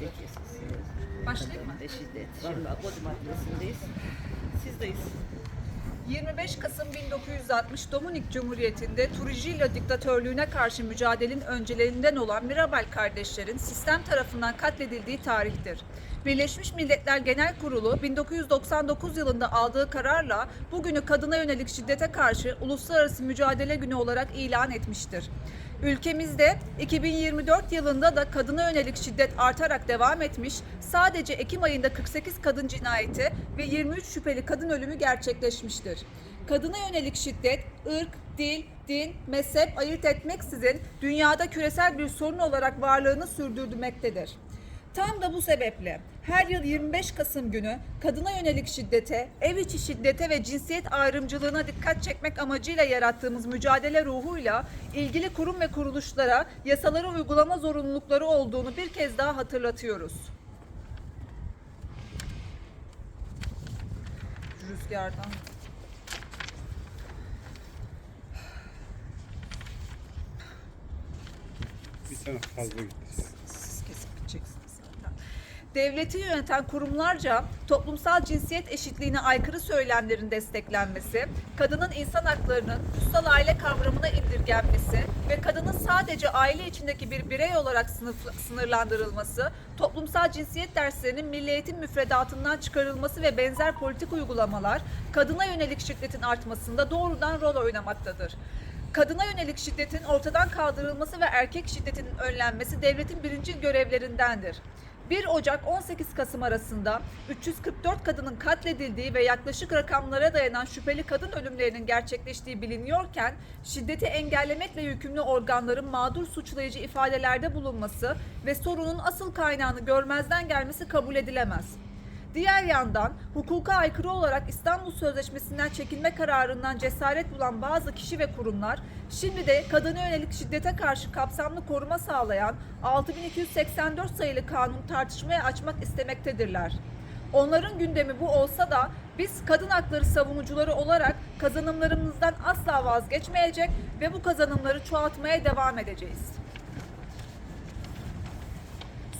Peki. Başlayayım mı? Şiddet. Şimdi Apodim adresindeyiz. Sizdeyiz. 25 Kasım 1960 Dominik Cumhuriyeti'nde Trujillo diktatörlüğüne karşı mücadelenin öncelerinden olan Mirabal kardeşlerin sistem tarafından katledildiği tarihtir. Birleşmiş Milletler Genel Kurulu 1999 yılında aldığı kararla bugünü kadına yönelik şiddete karşı Uluslararası Mücadele Günü olarak ilan etmiştir. Ülkemizde 2024 yılında da kadına yönelik şiddet artarak devam etmiş, sadece Ekim ayında 48 kadın cinayeti ve 23 şüpheli kadın ölümü gerçekleşmiştir. Kadına yönelik şiddet, ırk, dil, din, mezhep ayırt etmeksizin dünyada küresel bir sorun olarak varlığını sürdürmektedir. Tam da bu sebeple her yıl 25 Kasım günü kadına yönelik şiddete, ev içi şiddete ve cinsiyet ayrımcılığına dikkat çekmek amacıyla yarattığımız mücadele ruhuyla ilgili kurum ve kuruluşlara yasaları uygulama zorunlulukları olduğunu bir kez daha hatırlatıyoruz. Rüzgardan. Bir tane fazla gitti. Devleti yöneten kurumlarca toplumsal cinsiyet eşitliğine aykırı söylemlerin desteklenmesi, kadının insan haklarının kutsal aile kavramına indirgenmesi ve kadının sadece aile içindeki bir birey olarak sınıf, sınırlandırılması, toplumsal cinsiyet derslerinin milli eğitim müfredatından çıkarılması ve benzer politik uygulamalar kadına yönelik şiddetin artmasında doğrudan rol oynamaktadır. Kadına yönelik şiddetin ortadan kaldırılması ve erkek şiddetinin önlenmesi devletin birinci görevlerindendir. 1 Ocak 18 Kasım arasında 344 kadının katledildiği ve yaklaşık rakamlara dayanan şüpheli kadın ölümlerinin gerçekleştiği biliniyorken şiddeti engellemekle yükümlü organların mağdur suçlayıcı ifadelerde bulunması ve sorunun asıl kaynağını görmezden gelmesi kabul edilemez. Diğer yandan hukuka aykırı olarak İstanbul Sözleşmesi'nden çekilme kararından cesaret bulan bazı kişi ve kurumlar şimdi de kadına yönelik şiddete karşı kapsamlı koruma sağlayan 6284 sayılı kanun tartışmaya açmak istemektedirler. Onların gündemi bu olsa da biz kadın hakları savunucuları olarak kazanımlarımızdan asla vazgeçmeyecek ve bu kazanımları çoğaltmaya devam edeceğiz.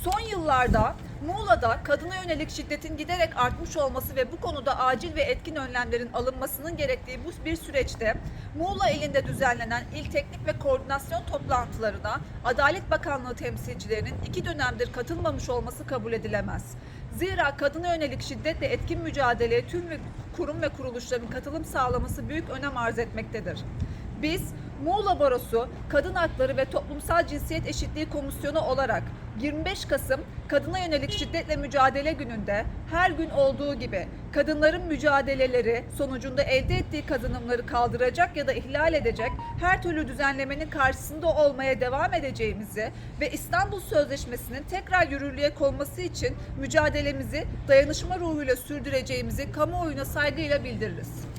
Son yıllarda Muğla'da kadına yönelik şiddetin giderek artmış olması ve bu konuda acil ve etkin önlemlerin alınmasının gerektiği bu bir süreçte Muğla ilinde düzenlenen il teknik ve koordinasyon toplantılarına Adalet Bakanlığı temsilcilerinin iki dönemdir katılmamış olması kabul edilemez. Zira kadına yönelik şiddetle etkin mücadeleye tüm kurum ve kuruluşların katılım sağlaması büyük önem arz etmektedir. Biz Muğla Barosu Kadın Hakları ve Toplumsal Cinsiyet Eşitliği Komisyonu olarak 25 Kasım Kadına Yönelik Şiddetle Mücadele Günü'nde her gün olduğu gibi kadınların mücadeleleri sonucunda elde ettiği kazanımları kaldıracak ya da ihlal edecek her türlü düzenlemenin karşısında olmaya devam edeceğimizi ve İstanbul Sözleşmesi'nin tekrar yürürlüğe konması için mücadelemizi dayanışma ruhuyla sürdüreceğimizi kamuoyuna saygıyla bildiririz.